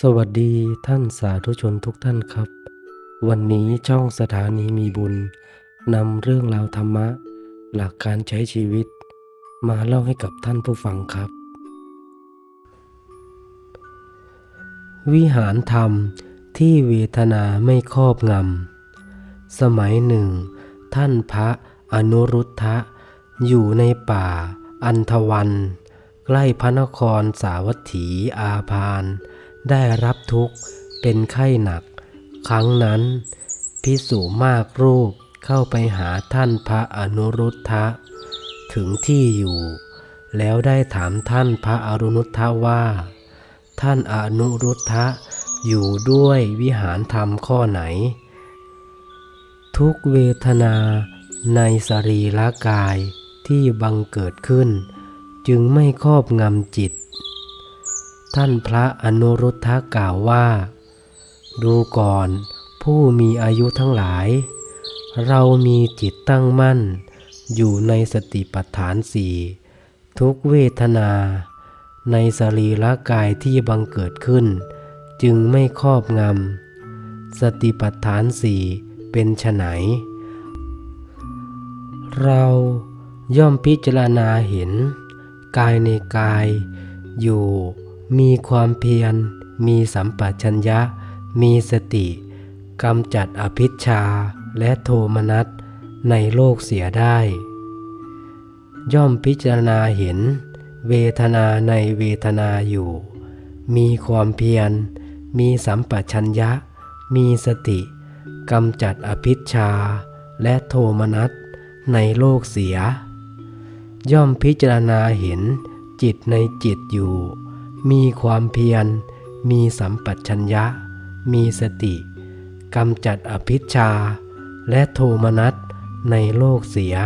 สวัสดีท่านสาธุชนทุกท่านครับ วันนี้ช่องสถานีมีบุญนำเรื่องราวธรรมะ หลักการใช้ชีวิต มาเล่าให้กับท่านผู้ฟังครับ วิหารธรรมที่เวทนาไม่ครอบงำสมัยหนึ่ง ท่านพระอนุรุทธะ อยู่ในป่า อันทวัน ใกล้พระนครสาวัตถีอาพาน ได้รับทุกข์เป็นไข้หนัก ครั้งนั้น พิสุมากรูปเข้าไปหาท่านพระอนุรุทธะ ถึงที่อยู่ แล้วได้ถามท่านพระอรุณุทธะว่า ท่านอนุรุทธะอยู่ด้วยวิหารธรรมข้อไหน ทุกเวทนาในสรีระกายที่บังเกิดขึ้น จึงไม่ครอบงำจิต ท่านพระอนุรุทธะกล่าวว่า ดูก่อนผู้มีอายุทั้งหลาย เรามีจิตตั้งมั่น อยู่ในสติปัฏฐานสี่ทุกเวทนา ในสรีระกายที่บังเกิดขึ้น จึงไม่ครอบงำ สติปัฏฐานสี่เป็นฉไฉนเราย่อมพิจารณาเห็น กายในกายอยู่ มีความเพียร มีสัมปชัญญะ มีสติกำจัดอภิชฌาและโทมนัสในโลกเสียได้ ย่อมพิจารณาเห็น เวทนาในเวทนาอยู่ มีความเพียร มีสัมปชัญญะ มีสติกำจัดอภิชฌาและโทมนัสในโลกเสีย ย่อมพิจารณาเห็นจิตในจิตอยู่ มีความเพียร มีสัมปชัญญะ มีสติกำจัดอภิชฌาและโทมนัสในโลกเสีย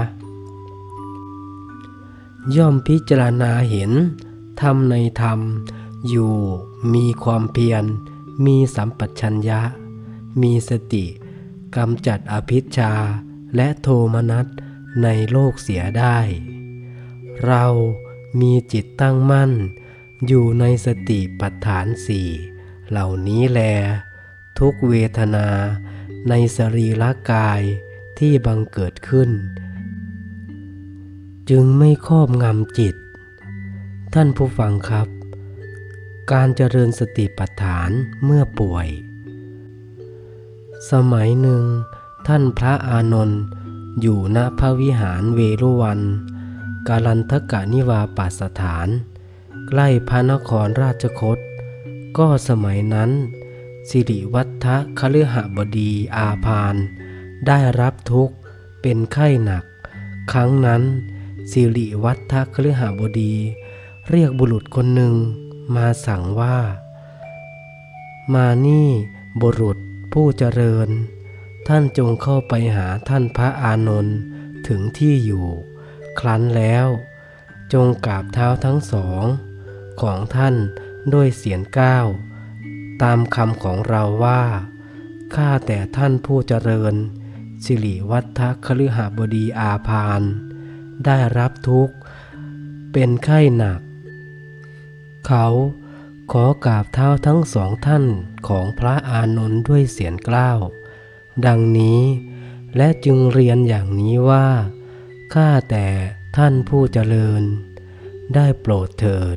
ย่อมพิจารณาเห็นธรรมในธรรม อยู่มีความเพียร มีสัมปชัญญะ มีสติกำจัดอภิชฌาและโทมนัสในโลกเสียได้ เรามีจิตตั้งมั่น อยู่ในสติปัฏฐานสี่เหล่านี้แล ทุกเวทนา ในสรีระกายที่บังเกิดขึ้น จึงไม่ครอบงำจิต ท่านผู้ฟังครับ การเจริญสติปัฏฐานเมื่อป่วย สมัยหนึ่ง ท่านพระอานนท์อยู่ณพระวิหารเวรุวัน กาลันทกานิวาปัสถาน ใกล้พระนครราชคต ก็สมัยนั้น สิริวัฒะคฤหบดีอาพาน ได้รับทุกข์เป็นไข้หนัก ครั้งนั้น สิริวัฒะคฤหบดี เรียกบุรุษคนหนึ่งมาสั่งว่า มานี่บุรุษผู้เจริญ ท่านจงเข้าไปหาท่านพระอานนท์ถึงที่อยู่ ครั้นแล้ว จงกราบเท้าทั้งสอง ของท่านด้วยเสียงก้าวตามคำของเราว่าข้าแต่ท่านผู้เจริญ สิริวัฒคฤหบดีอาพาน ได้รับทุกข์ เป็นไข้หนัก เขาขอกราบเท้าทั้งสองท่านของพระอานนท์ด้วยเสียงกล้าว ดังนี้และจึงเรียนอย่างนี้ว่าข้าแต่ท่านผู้เจริญ ได้โปรดเถิด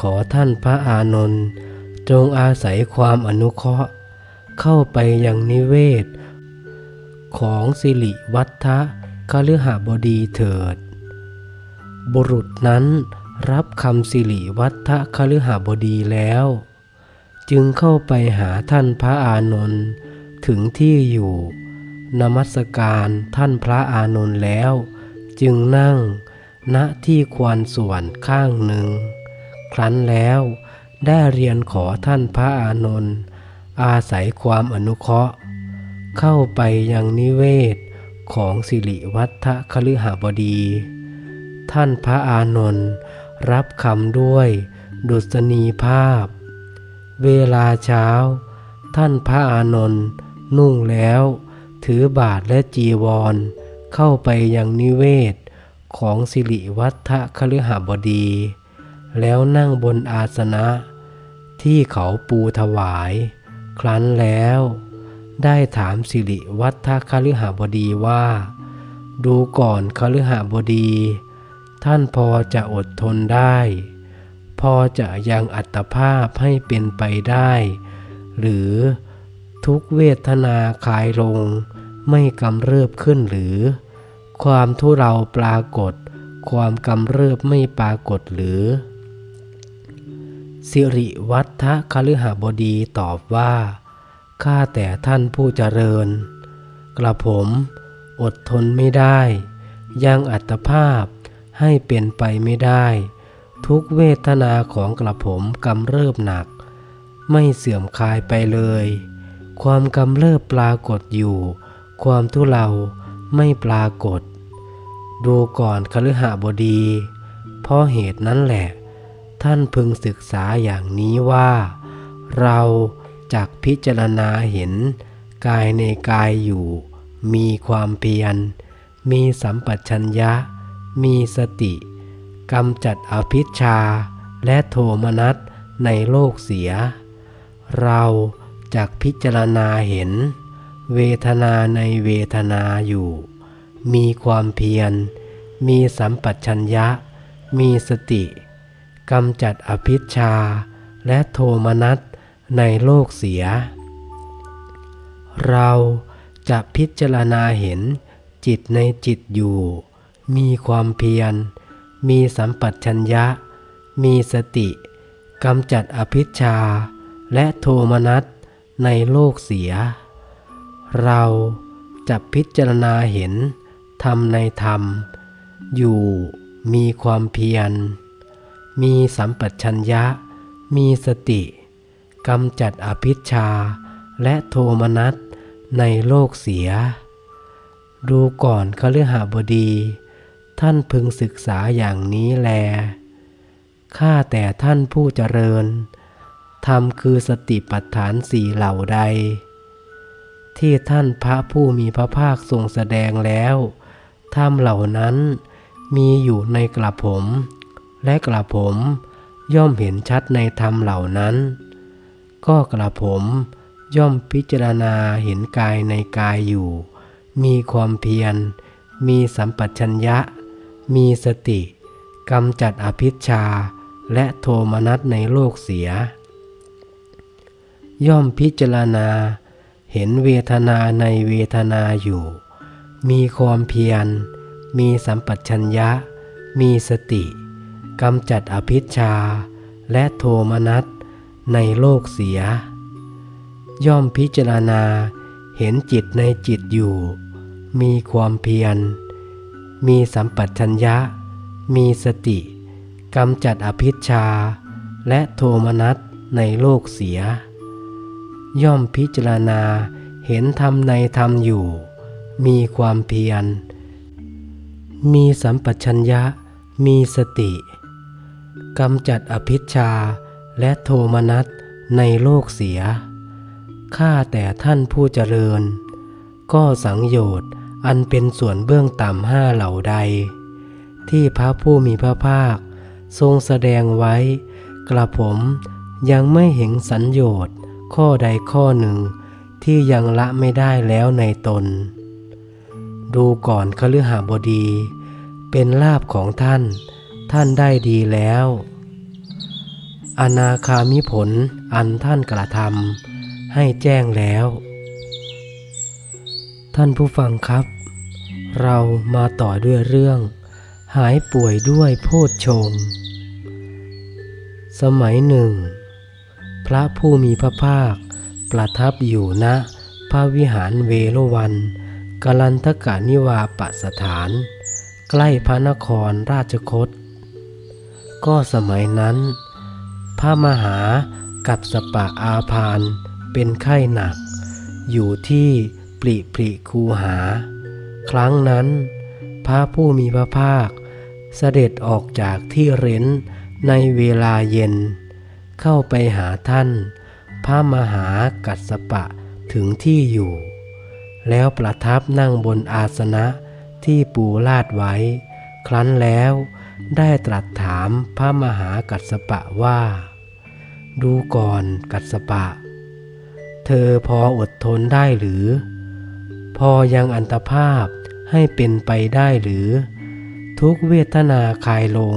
ขอท่านพระอานนท์จงอาศัยความอนุเคราะห์ เข้าไปยังนิเวศ ของสิริวัฒะคฤหบดีเถิด บุรุษนั้นรับคำสิริวัฒะคฤหบดีแล้ว จึงเข้าไปหาท่านพระอานนท์ถึงที่อยู่นมัสการท่านพระอานนท์แล้ว จึงนั่งณที่ควรส่วนข้างหนึ่ง ครั้นแล้ว ได้เรียนขอท่านพระอานนท์อาศัยความอนุเคราะห์ เข้าไปยังนิเวศของสิริวัฒคฤหบดี ท่านพระอานนท์รับคำด้วยดุษณีภาพ เวลาเช้า ท่านพระอานนท์นุ่งแล้ว ถือบาทและจีวร เข้าไปยังนิเวศของสิริวัฒคฤหบดี แล้วนั่งบนอาสนะ ที่เขาปูถวาย ครั้นแล้ว ได้ถามสิริวัฒคฤหบดีว่า ดูก่อนคฤหบดี ท่านพอจะอดทนได้ พอจะยังอัตภาพให้เป็นไปได้ หรือทุกเวทนาคลายลงไม่กำเริบขึ้นหรือ ความทุเราปรากฏ ความกำเริบไม่ปรากฏหรือ สิริวัฒคฤหบดีตอบว่า ข้าแต่ท่านผู้เจริญ กระผมอดทนไม่ได้ ยังอัตภาพให้เป็นไปไม่ได้ ทุกเวทนาของกระผมกำเริบหนัก ไม่เสื่อมคลายไปเลย ความกำเริบปรากฏอยู่ ความทุเลาไม่ปรากฏ ดูก่อนคฤหบดี เพราะเหตุนั้นแหละ ท่านพึงศึกษาอย่างนี้ว่า เราจักพิจารณาเห็น กายในกายอยู่ มีความเพียร มีสัมปชัญญะ มีสติกำจัดอภิชาและโทมนัสในโลกเสีย เราจักพิจารณาเห็น เวทนาในเวทนาอยู่ มีความเพียร มีสัมปชัญญะ มีสติ กำจัดอภิชาและโทมนัสในโลกเสีย เราจะพิจารณาเห็นจิตในจิตอยู่ มีความเพียร มีสัมปัชัญญะ มีสติกำจัดอภิชาและโทมนัสในโลกเสีย เราจะพิจารณาเห็นธรรมในธรรม อยู่มีความเพียร มีสัมปชัญญะ มีสติกำจัดอภิชาและโทมนัสในโลกเสีย ดูก่อนคฤหบดี ท่านพึงศึกษาอย่างนี้แล ข้าแต่ท่านผู้เจริญ ธรรมคือสติปัฏฐานสี่เหล่าใด ที่ท่านพระผู้มีพระภาคทรงแสดงแล้ว ธรรมเหล่านั้นมีอยู่ในกระผม และกระผมย่อมเห็นชัดในธรรมเหล่านั้น ก็กระผมย่อมพิจารณาเห็นกายในกายอยู่ มีความเพียร มีสัมปชัญญะ มีสติกำจัดอภิชาและโทมนัสในโลกเสีย ย่อมพิจารณาเห็นเวทนาในเวทนาอยู่ มีความเพียร มีสัมปชัญญะ มีสติ กำจัดอภิชาและโทมนัสในโลกเสีย ย่อมพิจารณาเห็นจิตในจิตอยู่ มีความเพียร มีสัมปชัญญะ มีสติกำจัดอภิชาและโทมนัสในโลกเสีย ย่อมพิจารณาเห็นธรรมในธรรมอยู่ มีความเพียร มีสัมปชัญญะ มีสติ กำจัดอภิชาและโทมนัสในโลกเสีย ข้าแต่ท่านผู้เจริญ ก็สังโยชน์อันเป็นส่วนเบื้องต่ำห้าเหล่าใด ที่พระผู้มีพระภาค ทรงแสดงไว้ กระผมยังไม่เห็นสัญโยชน์ข้อใดข้อหนึ่งที่ยังละไม่ได้แล้วในตน ดูก่อนคฤหบดี เป็นลาบของท่าน ท่านได้ดีแล้ว อนาคามิผลอันท่านกระทำให้แจ้งแล้ว ท่านผู้ฟังครับ เรามาต่อด้วยเรื่อง หายป่วยด้วยโพชฌงสมัยหนึ่ง พระผู้มีพระภาค ประทับอยู่ณพระวิหารเวโรวันกลันทกานิวาปสถาน ใกล้พระนครราชคต ก็สมัยนั้น พระมหากับสปะอาพานเป็นไข้หนัก อยู่ที่ปริปริคูหา ครั้งนั้น พระผู้มีพระภาค เสด็จออกจากที่เร้นในเวลาเย็น เข้าไปหาท่าน พระมหากัสสปะถึงที่อยู่ แล้วประทับนั่งบนอาสนะที่ปูลาดไว้ ครั้นแล้ว ได้ตรัสถามพระมหากัสสปะว่า ดูก่อนกัสสปะ เธอพออดทนได้หรือ พอยังอันตภาพให้เป็นไปได้หรือ ทุกเวทนาคลายลง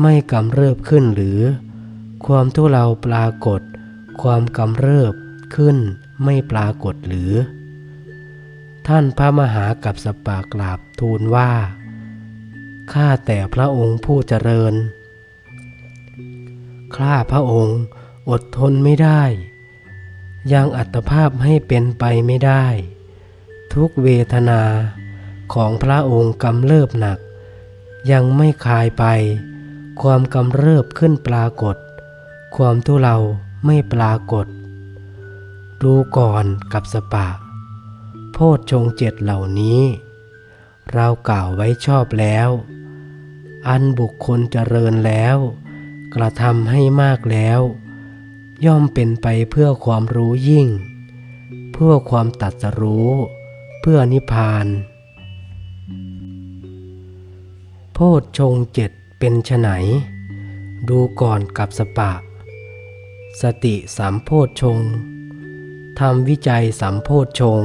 ไม่กำเริบขึ้นหรือ ความทุเราปรากฏ ความกำเริบขึ้นไม่ปรากฏหรือ ท่านพระมหากับสปากราบทูลว่า ข้าแต่พระองค์ผู้เจริญ ข้าพระองค์อดทนไม่ได้ ยังอัตภาพให้เป็นไปไม่ได้ ทุกเวทนาของพระองค์กำเริบหนัก ยังไม่คลายไป ความกำเริบขึ้นปรากฏ ความทุเราไม่ปรากฏ ดูก่อนกับสปะ โพชฌงเจ็ดเหล่านี้ เรากล่าวไว้ชอบแล้ว อันบุคคลเจริญแล้ว กระทำให้มากแล้ว ย่อมเป็นไปเพื่อความรู้ยิ่ง เพื่อความตัดสรู้ เพื่อนิพพาน โพชฌงเจ็ดเป็นไฉนดูก่อนกับสปะ สติสามโพชฌงทำวิจัยสามโพชฌง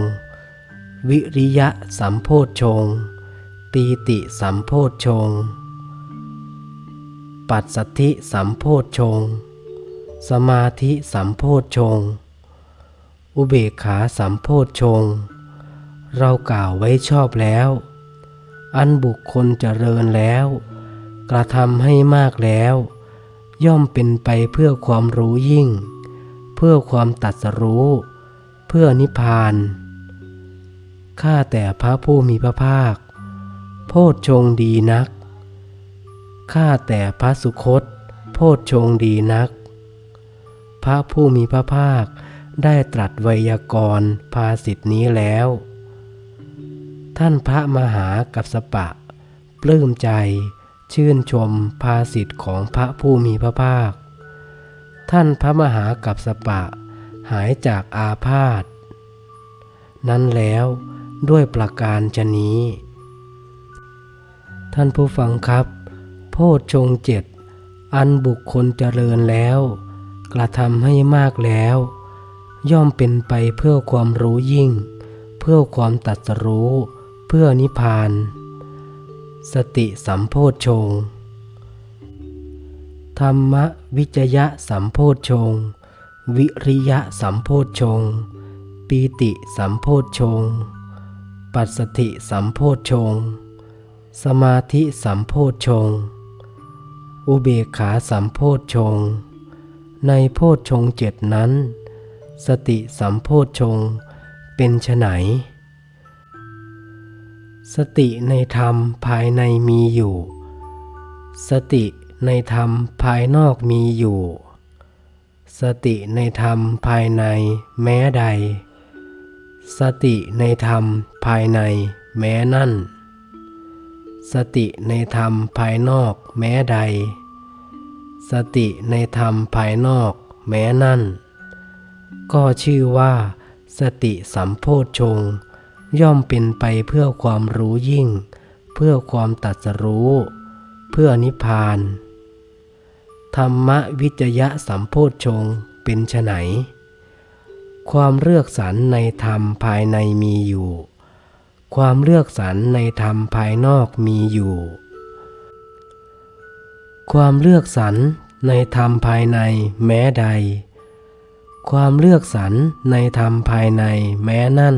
วิริยะสัมโพชฌงค์ปีติสัมโพชฌง ปัสสธิสัมโพชฌงสมาธิสัมโพชฌงอุเบกขาสัมโพชฌงเรากล่าวไว้ชอบแล้ว อันบุคคลเจริญแล้ว กระทำให้มากแล้ว ย่อมเป็นไปเพื่อความรู้ยิ่ง เพื่อความตัดสรู้ เพื่อนิพพานข้าแต่พระผู้มีพระภาค โพชฌงดีนัก ข้าแต่พระสุคต โพชฌงดีนัก พระผู้มีพระภาคได้ตรัสไวยากรณ์ภาสิทธินี้แล้ว ท่านพระมหากัสสปะ ปลื้มใจชื่นชมภาสิทธิ์ของพระผู้มีพระภาค ท่านพระมหากัสสปะ หายจากอาพาธนั้นแล้วด้วยประการชนี้ ท่านผู้ฟังครับ โพชฌงเจ็ดอันบุคคลเจริญแล้ว กระทำให้มากแล้ว ย่อมเป็นไปเพื่อความรู้ยิ่ง เพื่อความตัดสรู้ เพื่อนิพพาน สติสัมโพชฌงธรรมวิจยะสัมโพชฌงวิริยะสัมโพชฌงปีติสัมโพชฌงปัสสติสัมโพชฌงสมาธิสัมโพชฌง อุเบกขาสัมโพธชง ในโพธชงเจ็ดนั้น สติสัมโพธชงเป็นไฉนสติในธรรมภายในมีอยู่ สติในธรรมภายนอกมีอยู่ สติในธรรมภายในแม้ใด สติในธรรมภายในแม้นั่น สติในธรรมภายนอกแม้ใด สติในธรรมภายนอกแม้นั่น ก็ชื่อว่า สติสัมโพชฌงค์ย่อมเป็นไปเพื่อความรู้ยิ่ง เพื่อความตัดสรู้ เพื่อนิพพาน ธรรมวิจยะสัมโพชฌงค์เป็นไฉนความเลือกสรรในธรรมภายในมีอยู่ ความเลือกสรรในธรรมภายนอกมีอยู่ ความเลือกสรรในธรรมภายในแม้ใด ความเลือกสรรในธรรมภายในแม้นั่น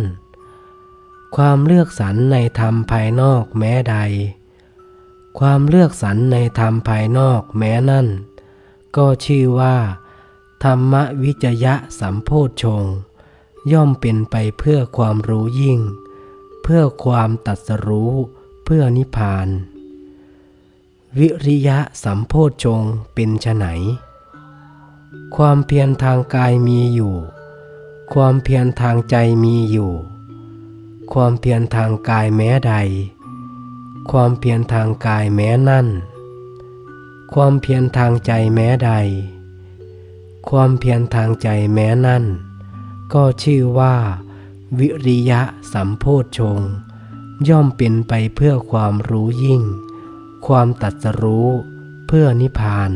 ความเลือกสรรในธรรมภายนอกแม้ใด ความเลือกสรรในธรรมภายนอกแม้นั่น ก็ชื่อว่า ธรรมวิจยะสัมโพชฌงย่อมเป็นไปเพื่อความรู้ยิ่ง เพื่อความตัดสรู้เพื่อนิพพาน วิริยะสัมโพชฌงเป็นไฉนความเพียรทางกายมีอยู่ ความเพียรทางใจมีอยู่ ความเพียรทางกายแม้ใด ความเพียรทางกายแม้นั่น ความเพียรทางใจแม้ใด ความเพียรทางใจแม้นั่น ก็ชื่อว่า วิริยะสัมโพชฌงย่อมเป็นไปเพื่อความรู้ยิ่ง ความตัดสรู้เพื่อนิพพาน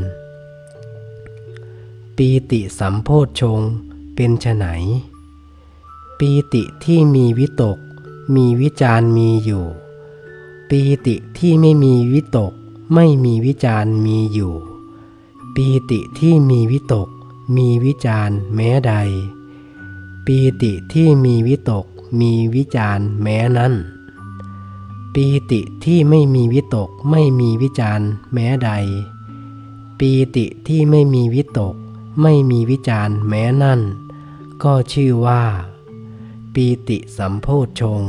ปีติสัมโพชฌงเป็นไฉนปีติที่มีวิตก มีวิจารมีอยู่ ปีติที่ไม่มีวิตก ไม่มีวิจารมีอยู่ ปีติที่มีวิตก มีวิจารแม้ใด ปีติที่มีวิตกมีวิจารแม้นั้น ปีติที่ไม่มีวิตกไม่มีวิจารแม้ใด ปีติที่ไม่มีวิตกไม่มีวิจารแม้นั่น ก็ชื่อว่า ปีติสัมโพธชง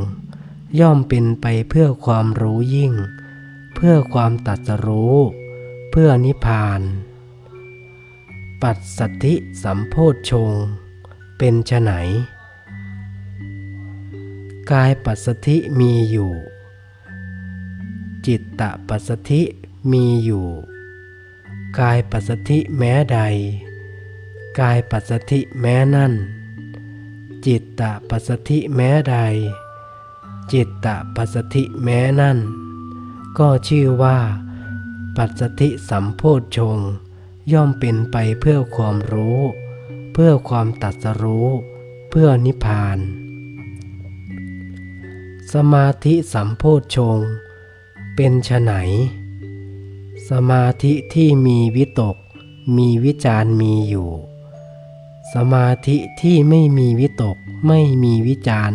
ย่อมเป็นไปเพื่อความรู้ยิ่ง เพื่อความตัดสรู้ เพื่อนิพพาน ปัสสัทธิสัมโพธชง เป็นไฉนกายปัสสธิมีอยู่ จิตตปัสสธิมีอยู่ กายปัสสธิแม้ใด กายปัสสธิแม้นั่น จิตตปัสสธิแม้ใด จิตตปัสสธิแม้นั่น ก็ชื่อว่า ปัสสธิสัมโพชงย่อมเป็นไปเพื่อความรู้ เพื่อความตัดสรู้เพื่อนิพพาน สมาธิสัมโพชฌงเป็นฉไฉนสมาธิที่มีวิตก มีวิจารมีอยู่ สมาธิที่ไม่มีวิตกไม่มีวิจาร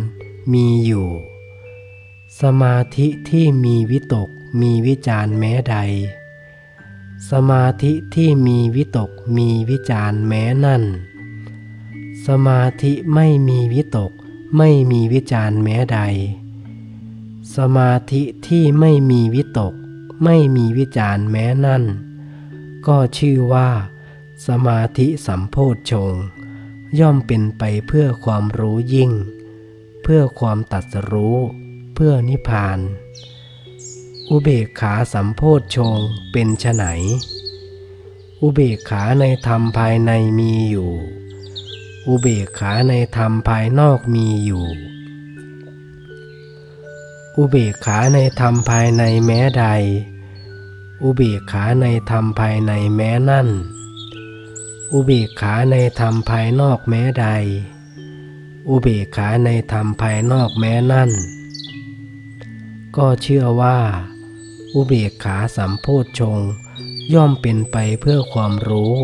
มีอยู่ สมาธิที่มีวิตกมีวิจารแม้ใด สมาธิที่มีวิตกมีวิจารแม้นั่น สมาธิไม่มีวิตก ไม่มีวิจารแม้ใด สมาธิที่ไม่มีวิตก ไม่มีวิจารแม้นั่น ก็ชื่อว่า สมาธิสัมโพธชง ย่อมเป็นไปเพื่อความรู้ยิ่ง เพื่อความตัดสรู้ เพื่อนิพพาน อุเบกขาสัมโพธชงเป็นไฉนอุเบกขาในธรรมภายในมีอยู่ อุเบกขาในธรรมภายนอกมีอยู่ อุเบกขาในธรรมภายในแม้ใด อุเบกขาในธรรมภายในแม้นั่น อุเบกขาในธรรมภายนอกแม้ใด อุเบกขาในธรรมภายนอกแม้นั่น ก็เชื่อว่า อุเบกขาสัมโพชงย่อมเป็นไปเพื่อความรู้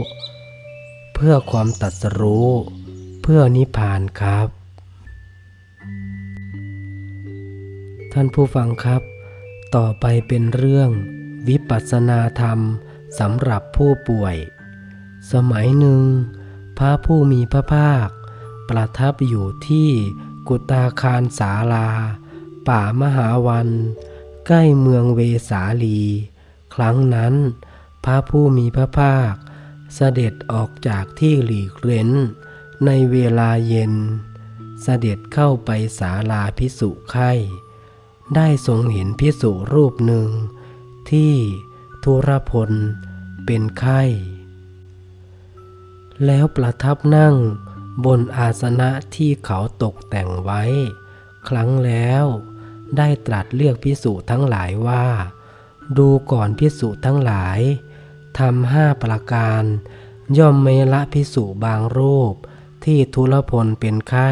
เพื่อความตัดสรู้ เพื่อนิพพานครับ ท่านผู้ฟังครับ ต่อไปเป็นเรื่อง วิปัสสนาธรรมสำหรับผู้ป่วย สมัยหนึ่ง พระผู้มีพระภาค ประทับอยู่ที่กุตาคารสาลา ป่ามหาวัน ใกล้เมืองเวสาลี ครั้งนั้น พระผู้มีพระภาค เสด็จออกจากที่หลีกเร้น ในเวลาเย็น เสด็จเข้าไปศาลาพิสุไข่ได้ทรงเห็นพิสุรูปหนึ่ง ที่ทุรพลเป็นไข้ แล้วประทับนั่งบนอาสนะที่เขาตกแต่งไว้ ครั้งแล้วได้ตรัสเรียกพิสุทั้งหลายว่า ดูก่อนพิสุทั้งหลายทำห้าประการ ย่อมไม่ละพิสุบางรูป ที่ทุรพลเป็นไข้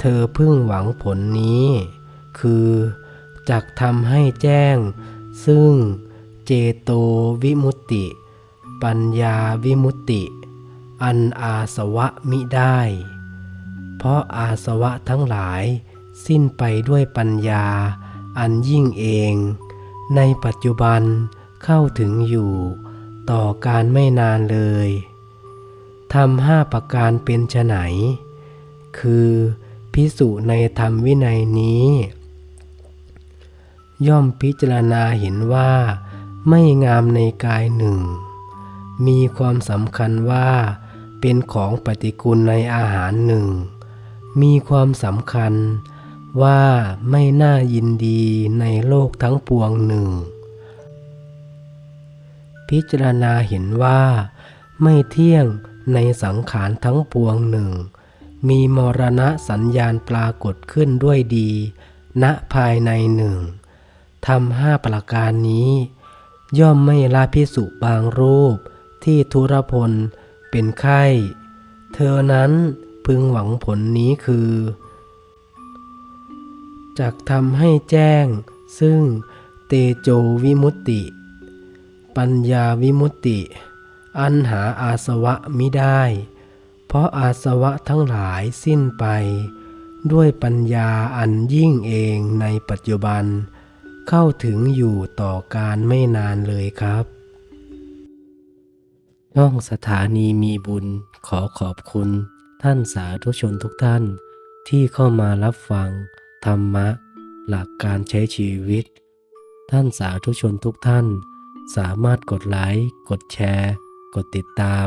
เธอพึ่งหวังผลนี้ คือจักทำให้แจ้ง ซึ่งเจโตวิมุตติ ปัญญาวิมุตติ อันอาสวะมิได้ เพราะอาสวะทั้งหลายสิ้นไปด้วยปัญญา อันยิ่งเอง ในปัจจุบันเข้าถึงอยู่ ต่อการไม่นานเลย ทำห้าประการเป็นไฉนคือพิสุในธรรมวินัยนี้ ย่อมพิจารณาเห็นว่า ไม่งามในกายหนึ่ง มีความสำคัญว่า เป็นของปฏิกูลในอาหารหนึ่ง มีความสำคัญว่าไม่น่ายินดีในโลกทั้งปวงหนึ่ง พิจารณาเห็นว่า ไม่เที่ยง ในสังขารทั้งปวงหนึ่ง มีมรณะสัญญาณปรากฏขึ้นด้วยดี ณภายในหนึ่งทำห้าประการนี้ ย่อมไม่ละพิสุบางรูปที่ทุรพลเป็นไข้ เธอนั้นพึงหวังผลนี้คือจักทำให้แจ้ง ซึ่งเตโจวิมุตติ ปัญญาวิมุตติ อันหาอาสวะมิได้ เพราะอาสวะทั้งหลายสิ้นไป ด้วยปัญญาอันยิ่งเองในปัจจุบัน เข้าถึงอยู่ต่อการไม่นานเลยครับช่องสถานีมีบุญขอขอบคุณ ท่านสาธุชนทุกท่าน ที่เข้ามารับฟัง ธรรมะ หลักการใช้ชีวิต ท่านสาธุชนทุกท่าน สามารถกดไลค์กดแชร์ กดติดตาม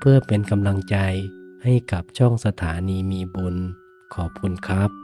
เพื่อเป็นกำลังใจให้กับช่องสถานีมีบุญ ขอบคุณครับ